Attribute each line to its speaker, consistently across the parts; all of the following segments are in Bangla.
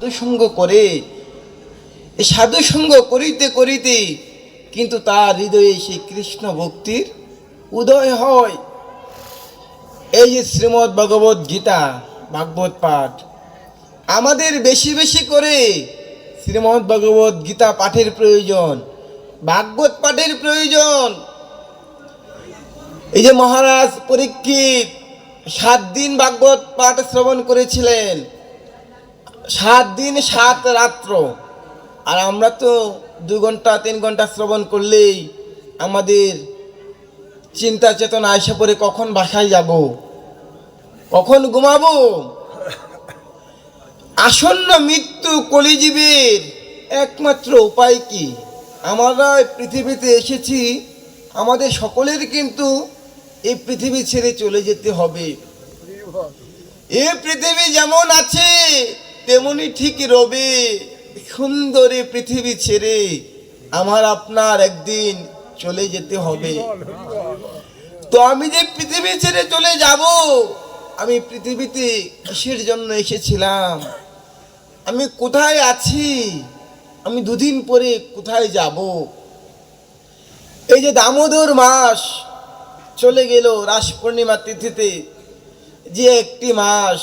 Speaker 1: সাধুসঙ্গ করে এই সাধুসঙ্গ করিতে করিতে কিন্তু তার হৃদয়ে সেই কৃষ্ণ ভক্তির উদয় হয় এই যে শ্রীমদ্ ভগবত গীতা ভাগবত পাঠ আমাদের বেশি বেশি করে শ্রীমদ্ ভগবত গীতা পাঠের প্রয়োজন ভাগবত পাঠের প্রয়োজন এই যে মহারাজ পরীক্ষিত সাত দিন ভাগবত পাঠ শ্রবণ করেছিলেন সাত দিন সাত রাত্র আর আমরা তো দু ঘন্টা তিন ঘন্টা শ্রবণ করলেই আমাদের চিন্তা চেতনা আসে পড়ে কখন বাসায় যাব কখন ঘুমাবো আসন্ন মৃত্যু কলিজীবের একমাত্র উপায় কি আমরা পৃথিবীতে এসেছি আমাদের সকলের কিন্তু এই পৃথিবী ছেড়ে চলে যেতে হবে এই পৃথিবী যেমন আছে তেমনি ঠিক রবি সুন্দরী পৃথিবী ছেড়ে আমার আপনার একদিন চলে যেতে হবে তো আমি যে পৃথিবী ছেড়ে চলে যাব আমি পৃথিবীতে কিসের জন্য এসেছিলাম আমি কোথায় আছি আমি দুদিন পরে কোথায় যাব এই যে দামোদর মাস চলে গেল রাস পূর্ণিমা তিথিতে যে একটি মাস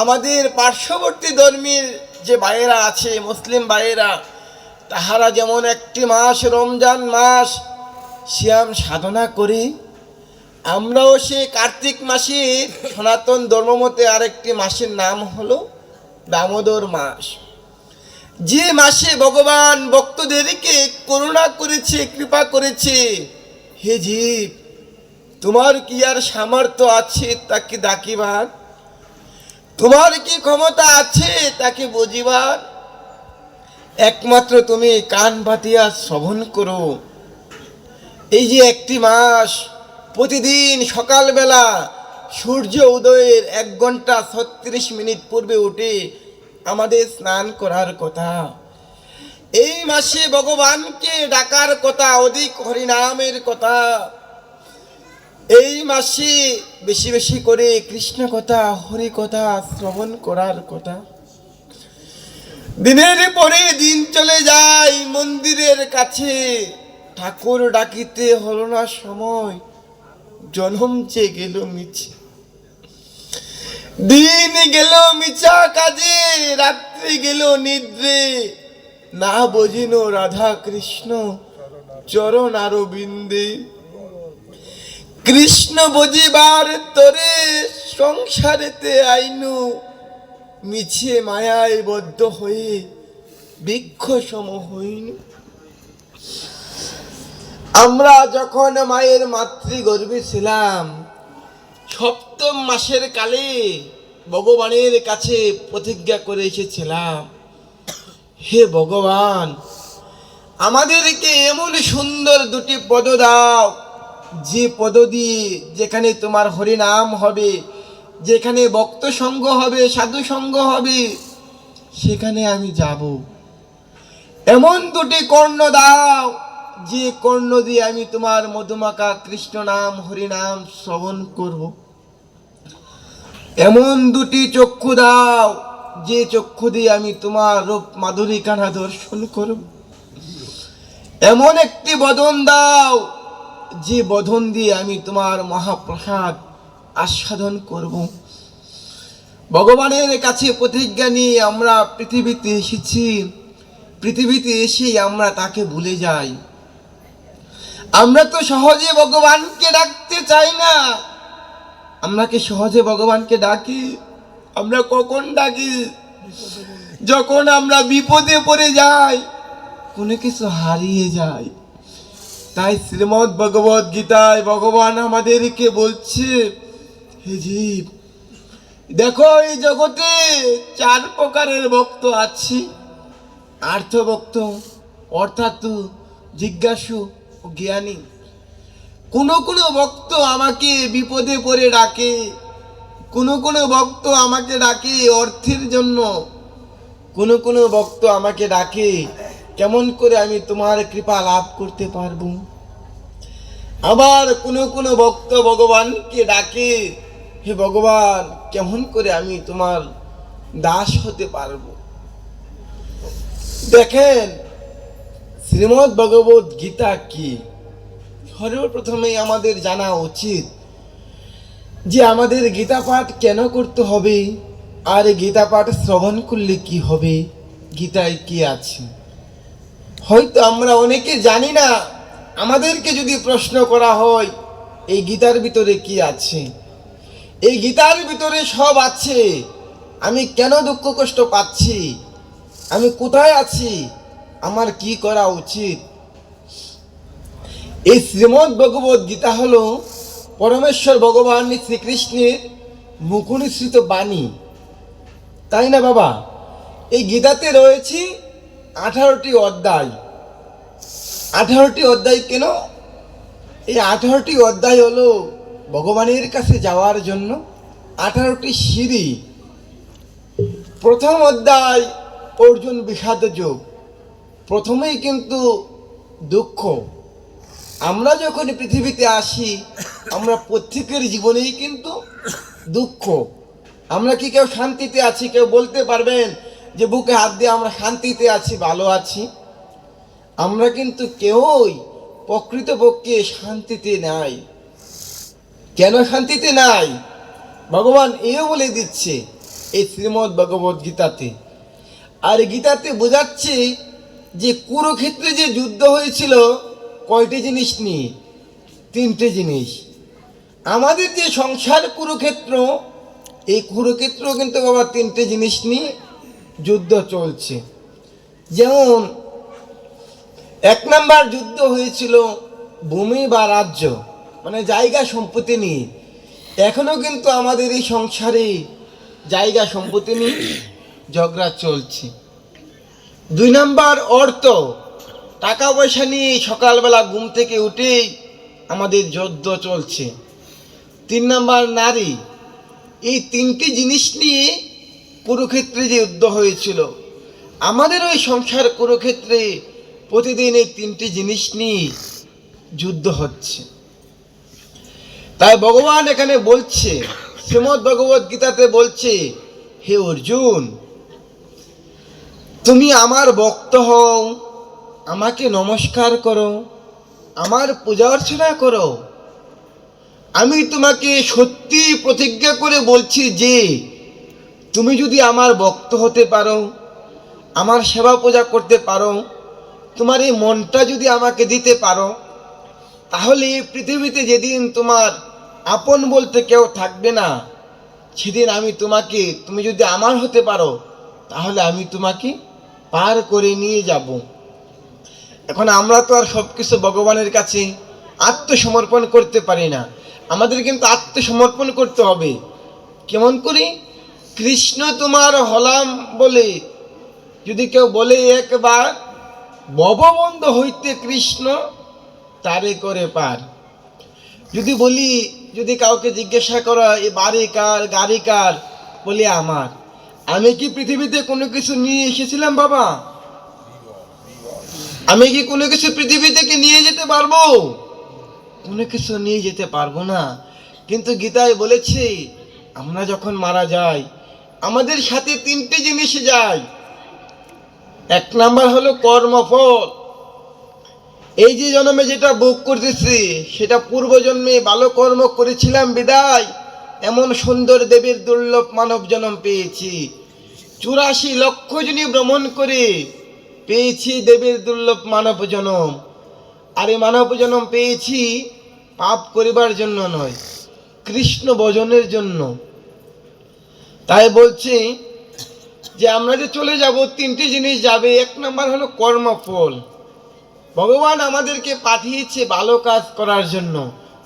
Speaker 1: আমাদের পার্শ্ববর্তী ধর্মীর যে ভাইয়েরা আছে মুসলিম ভাইয়েরা তাহারা যেমন একটি মাস রমজান মাস শ্যাম সাধনা করি আমরাও সে কার্তিক মাসে সনাতন ধর্মমতে আরেকটি মাসের নাম হলো দামোদর মাস যে মাসে ভগবান ভক্তদেরকে করুণা করেছে কৃপা করেছে হে জীব তোমার কি আর সামর্থ্য আছে তাকে ডাকিবার তোমার কি ক্ষমতা আছে তাকে বুঝিবার একমাত্র তুমি কান পাতিয়া শ্রবণ করো এই যে একটি মাস প্রতিদিন সকালবেলা সূর্য উদয়ের এক ঘন্টা ছত্রিশ মিনিট পূর্বে উঠে আমাদের স্নান করার কথা এই মাসে ভগবানকে ডাকার কথা অধিক হরিনামের কথা এই মাসে বেশি বেশি করে কৃষ্ণ কথা হরি কথা শ্রবণ করার কথা দিনের পরে দিন চলে যায় মন্দিরের কাছে ঠাকুর ডাকিতে হলো না সময় জনম চেয়ে গেল মিছে দিন গেল মিছা কাজে রাত্রি গেল নিদ্রে না বোঝিনো রাধা কৃষ্ণ চরণ আরো বিন্দে কৃষ্ণ বজিবার তরে সংসারেতে আইনু মিছে মায়ায় বদ্ধ হয়ে বৃক্ষ সম হইনু আমরা যখন মায়ের মাতৃগর্ভে ছিলাম সপ্তম মাসের কালে ভগবানের কাছে প্রতিজ্ঞা করে এসেছিলাম হে ভগবান আমাদেরকে এমন সুন্দর দুটি পদ দাও যে পদদি যেখানে তোমার হরিনাম হবে যেখানে ভক্ত সঙ্গ হবে সাধু সঙ্গ হবে সেখানে আমি যাব এমন দুটি কর্ণ দাও যে কর্ণ দিয়ে আমি তোমার মধুমাকা কৃষ্ণ নাম হরিনাম শ্রবণ করব এমন দুটি চক্ষু দাও যে চক্ষু দিয়ে আমি তোমার রূপ মাধুরী কানা দর্শন করব এমন একটি বদন দাও যে বধন দিয়ে আমি তোমার মহাপ্রসাদ আস্বাদন করব ভগবানের কাছে প্রতিজ্ঞা নিয়ে আমরা পৃথিবীতে এসেছি পৃথিবীতে এসে আমরা তাকে ভুলে যাই আমরা তো সহজে ভগবানকে ডাকতে চাই না আমরা কি সহজে ভগবানকে ডাকি আমরা কখন ডাকি যখন আমরা বিপদে পড়ে যাই কোনো কিছু হারিয়ে যায় তাই শ্রীমৎ ভগবত গীতায় ভগবান আমাদেরকে বলছে হে জীব দেখো এই জগতে চার প্রকারের ভক্ত আছে আর্থভক্ত অর্থাৎ জিজ্ঞাসু ও জ্ঞানী কোনো কোনো ভক্ত আমাকে বিপদে পড়ে ডাকে কোনো কোনো ভক্ত আমাকে ডাকে অর্থের জন্য কোনো কোনো ভক্ত আমাকে ডাকে কেমন করে আমি তোমার কৃপা লাভ করতে পারবো আবার কোনো কোনো ভক্ত ভগবানকে ডাকে হে ভগবান কেমন করে আমি তোমার দাস হতে পারব দেখেন শ্রীমৎ ভগবত গীতা কি সর্বপ্রথমেই আমাদের জানা উচিত যে আমাদের গীতা পাঠ কেন করতে হবে আর গীতা পাঠ শ্রবণ করলে কি হবে গীতায় কি আছে হয়তো আমরা অনেকে জানি না আমাদেরকে যদি প্রশ্ন করা হয় এই গীতার ভিতরে কি আছে এই গীতার ভিতরে সব আছে আমি কেন দুঃখ কষ্ট পাচ্ছি আমি কোথায় আছি আমার কি করা উচিত এই শ্রীমদ্ ভগবত গীতা হল পরমেশ্বর ভগবান শ্রীকৃষ্ণের মুখনিশ্রিত বাণী তাই না বাবা এই গীতাতে রয়েছে আঠারোটি অধ্যায় আঠারোটি অধ্যায় কেন এই আঠারোটি অধ্যায় হলো ভগবানের কাছে যাওয়ার জন্য আঠারোটি সিঁড়ি প্রথম অধ্যায় অর্জুন বিষাদ যোগ প্রথমেই কিন্তু দুঃখ আমরা যখন পৃথিবীতে আসি আমরা প্রত্যেকের জীবনেই কিন্তু দুঃখ আমরা কি কেউ শান্তিতে আছি কেউ বলতে পারবেন যে বুকে হাত দিয়ে আমরা শান্তিতে আছি ভালো আছি আমরা কিন্তু কেউই প্রকৃতপক্ষে শান্তিতে নাই কেন শান্তিতে নাই ভগবান এও বলে দিচ্ছে এই শ্রীমদ ভগবত গীতাতে আর গীতাতে বোঝাচ্ছে যে কুরুক্ষেত্রে যে যুদ্ধ হয়েছিল কয়টি জিনিস নিয়ে তিনটে জিনিস আমাদের যে সংসার কুরুক্ষেত্র এই কুরুক্ষেত্র কিন্তু বাবা তিনটে জিনিস নিয়ে যুদ্ধ চলছে যেমন এক নাম্বার যুদ্ধ হয়েছিল ভূমি বা রাজ্য মানে জায়গা সম্পত্তি নিয়ে এখনও কিন্তু আমাদের এই সংসারে জায়গা সম্পত্তি নিয়ে ঝগড়া চলছে দুই নাম্বার অর্থ টাকা পয়সা নিয়ে সকালবেলা ঘুম থেকে উঠেই আমাদের যুদ্ধ চলছে তিন নাম্বার নারী এই তিনটি জিনিস নিয়ে কুরুক্ষেত্রে যে যুদ্ধ হয়েছিল আমাদের ওই সংসার কুরুক্ষেত্রে প্রতিদিন এই তিনটি জিনিস নিয়ে যুদ্ধ হচ্ছে তাই ভগবান এখানে বলছে শ্রীমদ ভগবত গীতাতে বলছে হে অর্জুন তুমি আমার ভক্ত হও আমাকে নমস্কার করো আমার পূজা অর্চনা করো আমি তোমাকে সত্যি প্রতিজ্ঞা করে বলছি যে তুমি যদি আমার ভক্ত হতে পারো আমার সেবা পূজা করতে পারো তোমার এই মনটা যদি আমাকে দিতে পারো তাহলে এই পৃথিবীতে যেদিন তোমার আপন বলতে কেউ থাকবে না সেদিন আমি তোমাকে তুমি যদি আমার হতে পারো তাহলে আমি তোমাকে পার করে নিয়ে যাব এখন আমরা তো আর সব কিছু ভগবানের কাছে আত্মসমর্পণ করতে পারি না আমাদের কিন্তু আত্মসমর্পণ করতে হবে কেমন করি কৃষ্ণ তোমার হলাম বলে যদি কেউ বলে একবার ববন্ধ হইতে কৃষ্ণ তারে করে পার যদি বলি যদি কাউকে জিজ্ঞাসা করা এ বাড়ি কার গাড়ি কার বলি আমার আমি কি পৃথিবীতে কোনো কিছু নিয়ে এসেছিলাম বাবা আমি কি কোনো কিছু পৃথিবী থেকে নিয়ে যেতে পারবো কোনো কিছু নিয়ে যেতে পারবো না কিন্তু গীতায় বলেছি আমরা যখন মারা যাই আমাদের সাথে তিনটে জিনিস যায় এক নাম্বার হলো কর্মফল এই যে জন্মে যেটা ভোগ করতেছি সেটা পূর্বজন্মে ভালো কর্ম করেছিলাম বিদায় এমন সুন্দর দেবীর দুর্লভ মানব জন্ম পেয়েছি চুরাশি লক্ষ জনী ভ্রমণ করে পেয়েছি দেবীর দুর্লভ মানব জনম আর এই মানব জনম পেয়েছি পাপ করিবার জন্য নয় কৃষ্ণ ভজনের জন্য তাই বলছি যে আমরা যে চলে যাব তিনটি জিনিস যাবে এক নম্বর হলো কর্মফল ভগবান আমাদেরকে পাঠিয়েছে ভালো কাজ করার জন্য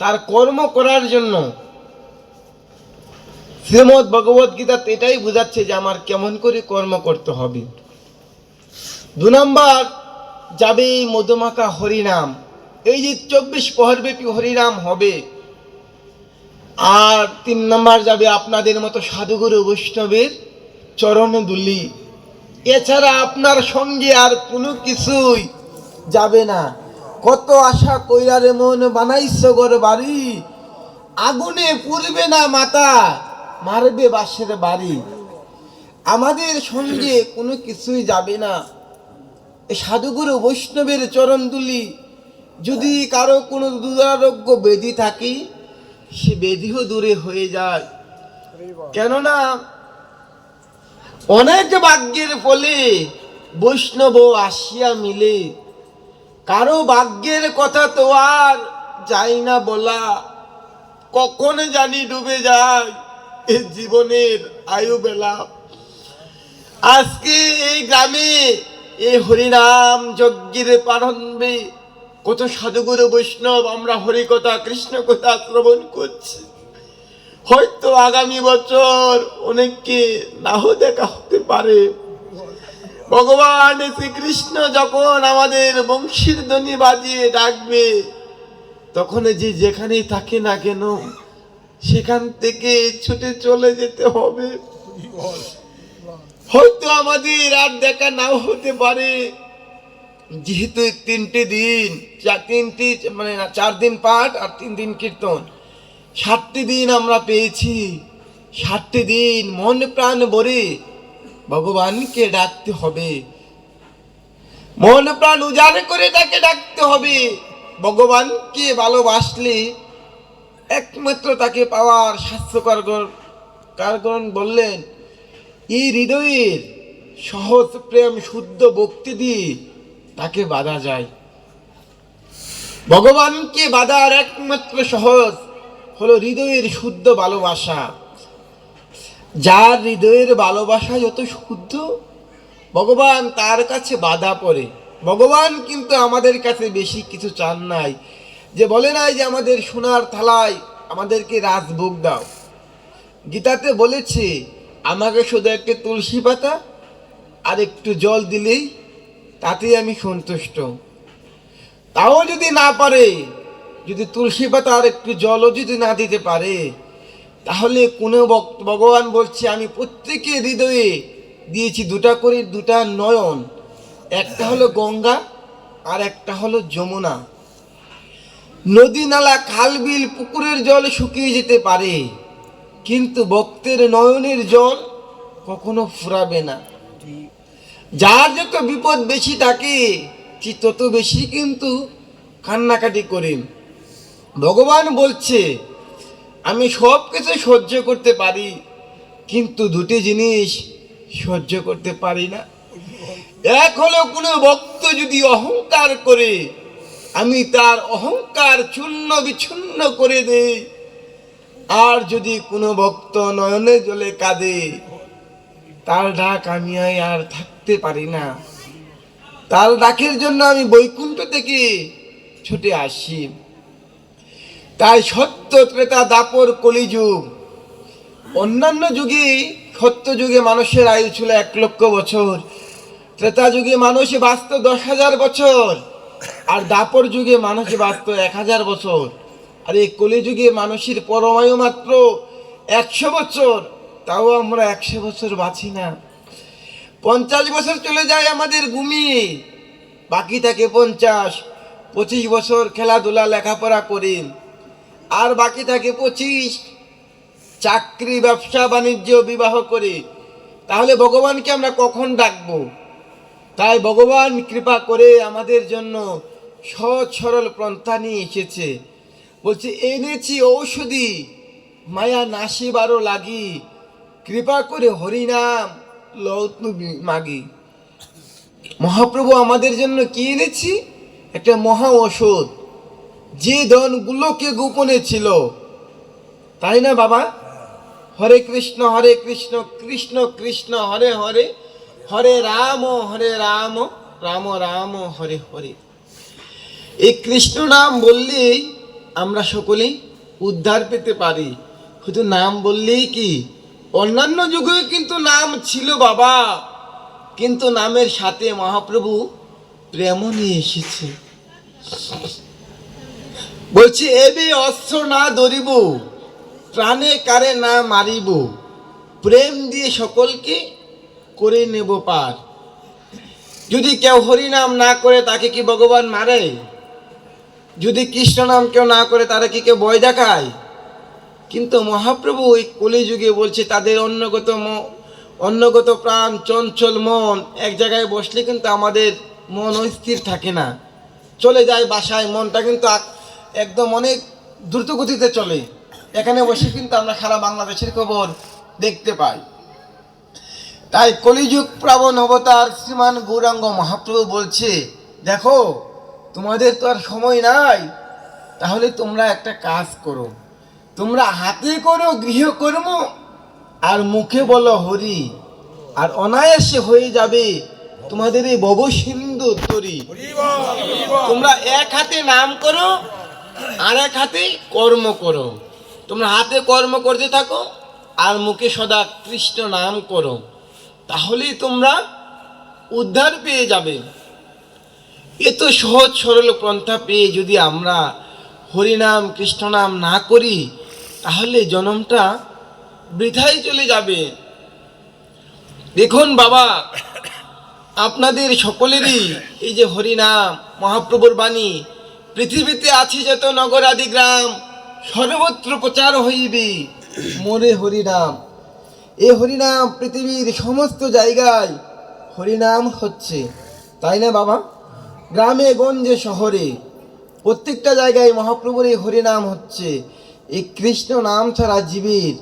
Speaker 1: তার কর্ম করার জন্য শ্রীমদ ভগবত গীতা এটাই বোঝাচ্ছে যে আমার কেমন করে কর্ম করতে হবে দু নম্বর যাবে এই মধুমাখা হরিনাম এই যে চব্বিশ ব্যাপী হরিনাম হবে আর তিন নম্বর যাবে আপনাদের মতো সাধুগুরু বৈষ্ণবের চরণ দুলি এছাড়া আপনার সঙ্গে আর কোনো কিছুই যাবে না কত আশা কইরারে মন বানাইছ গর বাড়ি আগুনে পুড়বে না মাতা মারবে বাসের বাড়ি আমাদের সঙ্গে কোনো কিছুই যাবে না সাধুগুরু বৈষ্ণবের চরণ দুলি যদি কারো কোনো দুরারোগ্য বেদি থাকি সে বেদিহ দূরে হয়ে যায় কেননা অনেক ভাগ্যের ফলে বৈষ্ণব আসিয়া মিলে কারো ভাগ্যের কথা তো আর যাই না বলা কখন জানি ডুবে যায় এ জীবনের আয়ু বেলা আজকে এই গ্রামে এই হরিনাম যজ্ঞের প্রারম্ভে কত সাধুগুরু বৈষ্ণব আমরা হরিকথা কৃষ্ণ কথা শ্রবণ করছি হয়তো আগামী বছর অনেককে নাহ দেখা হতে পারে ভগবান শ্রীকৃষ্ণ যখন আমাদের বংশীর ধনী বাজিয়ে ডাকবে তখন যে যেখানেই থাকে না কেন সেখান থেকে ছুটে চলে যেতে হবে হয়তো আমাদের আর দেখা নাও হতে পারে যেহেতু তিনটি দিন তিনটি মানে চার দিন পাঠ আর তিন দিন কীর্তন সাতটি দিন আমরা পেয়েছি সাতটি দিন মন প্রাণ ভরে ভগবানকে ডাকতে হবে মন প্রাণ উজাড় করে তাকে ডাকতে হবে ভগবানকে ভালোবাসলে একমাত্র তাকে পাওয়ার স্বাস্থ্যকর কারণ বললেন এই হৃদয়ের সহজ প্রেম শুদ্ধ ভক্তি দিয়ে তাকে বাধা যায় ভগবানকে বাধার একমাত্র সহজ হলো হৃদয়ের শুদ্ধ ভালোবাসা যার হৃদয়ের ভালোবাসা যত শুদ্ধ ভগবান তার কাছে বাধা পড়ে ভগবান কিন্তু আমাদের কাছে বেশি কিছু চান নাই যে বলে নাই যে আমাদের সোনার থালায় আমাদেরকে রাজভোগ দাও গীতাতে বলেছে আমাকে শুধু একটা তুলসী পাতা আর একটু জল দিলেই তাতেই আমি সন্তুষ্ট তাও যদি না পারে যদি তুলসী পাতার একটু জলও যদি না দিতে পারে তাহলে কোনো ভগবান বলছে আমি প্রত্যেকে হৃদয়ে দিয়েছি দুটা করে দুটা নয়ন একটা হলো গঙ্গা আর একটা হলো যমুনা নদী নালা খালবিল পুকুরের জল শুকিয়ে যেতে পারে কিন্তু ভক্তের নয়নের জল কখনো ফুরাবে না যার যত বিপদ বেশি থাকে তত বেশি কিন্তু কান্নাকাটি করেন ভগবান বলছে আমি সব কিছু সহ্য করতে পারি কিন্তু দুটি জিনিস সহ্য করতে পারি না এক হলো কোনো ভক্ত যদি অহংকার করে আমি তার অহংকার চূর্ণ বিচ্ছুন্ন করে দেই আর যদি কোনো ভক্ত নয়নে জলে কাঁদে তার ডাক আমি আর থাক থাকতে পারি না তাল ডাকের জন্য আমি বৈকুণ্ঠ থেকে ছুটে আসি তাই সত্য ত্রেতা দাপর কলিযুগ অন্যান্য যুগে সত্য যুগে মানুষের আয়ু ছিল এক লক্ষ বছর ত্রেতা যুগে মানুষ বাঁচত দশ হাজার বছর আর দাপর যুগে মানুষ বাঁচত এক হাজার বছর আর এই কলিযুগে মানুষের পরমায়ু মাত্র একশো বছর তাও আমরা একশো বছর বাঁচি না পঞ্চাশ বছর চলে যায় আমাদের ঘুমিয়ে বাকি থাকে পঞ্চাশ পঁচিশ বছর খেলাধুলা লেখাপড়া করি আর বাকি থাকে পঁচিশ চাকরি ব্যবসা বাণিজ্য বিবাহ করি তাহলে ভগবানকে আমরা কখন ডাকব তাই ভগবান কৃপা করে আমাদের জন্য সহজ সরল পন্থা নিয়ে এসেছে বলছে এনেছি ঔষধি মায়া নাসিবারও লাগি কৃপা করে হরিনাম লত্ন মাগি মহাপ্রভু আমাদের জন্য কি এনেছি একটা মহা ওষুধ যে ধনগুলোকে গোপনে ছিল তাই না বাবা হরে কৃষ্ণ হরে কৃষ্ণ কৃষ্ণ কৃষ্ণ হরে হরে হরে রাম হরে রাম রাম রাম হরে হরে এই কৃষ্ণ নাম বললেই আমরা সকলেই উদ্ধার পেতে পারি শুধু নাম বললেই কি অন্যান্য যুগে কিন্তু নাম ছিল বাবা কিন্তু নামের সাথে মহাপ্রভু প্রেম নিয়ে এসেছে বলছি এবি অস্ত্র না ধরিব প্রাণে কারে না মারিব প্রেম দিয়ে সকলকে করে নেব পার যদি কেউ হরিনাম না করে তাকে কি ভগবান মারে যদি কৃষ্ণ নাম কেউ না করে তারা কি কেউ বয় দেখায় কিন্তু মহাপ্রভু ওই কলিযুগে বলছে তাদের অন্যগত অন্যগত প্রাণ চঞ্চল মন এক জায়গায় বসলে কিন্তু আমাদের মন অস্থির থাকে না চলে যায় বাসায় মনটা কিন্তু একদম অনেক দ্রুতগতিতে চলে এখানে বসে কিন্তু আমরা সারা বাংলাদেশের খবর দেখতে পাই তাই কলিযুগ প্রাবণ অবতার শ্রীমান গৌরাঙ্গ মহাপ্রভু বলছে দেখো তোমাদের তো আর সময় নাই তাহলে তোমরা একটা কাজ করো তোমরা হাতে করো গৃহকর্ম আর মুখে বলো হরি আর অনায়াসে হয়ে যাবে তোমাদের এই ববসিন্ধু তরি তোমরা এক হাতে নাম করো আর এক হাতে কর্ম করো তোমরা হাতে কর্ম করতে থাকো আর মুখে সদা কৃষ্ণ নাম করো তাহলেই তোমরা উদ্ধার পেয়ে যাবে এত সহজ সরল পন্থা পেয়ে যদি আমরা হরিনাম কৃষ্ণ নাম না করি তাহলে জনমটা বৃথাই চলে যাবে দেখুন বাবা আপনাদের সকলেরই এই যে হরিনাম মহাপ্রভুর বাণী পৃথিবীতে আছে যত নগর আদি গ্রাম সর্বত্র প্রচার হইবে মোরে হরিনাম এ হরিনাম পৃথিবীর সমস্ত জায়গায় হরিনাম হচ্ছে তাই না বাবা গ্রামে গঞ্জে শহরে প্রত্যেকটা জায়গায় মহাপ্রভুর এই হরিনাম হচ্ছে এই কৃষ্ণ নাম ছাড়া জীবের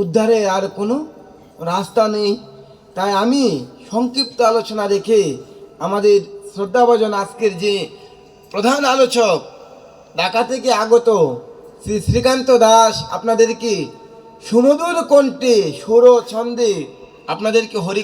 Speaker 1: উদ্ধারে আর কোনো রাস্তা নেই তাই আমি সংক্ষিপ্ত আলোচনা রেখে আমাদের শ্রদ্ধাভাজন আজকের যে প্রধান আলোচক ঢাকা থেকে আগত শ্রী শ্রীকান্ত দাস আপনাদেরকে সুমধুর কণ্ঠে সৌর ছন্দে আপনাদেরকে হরি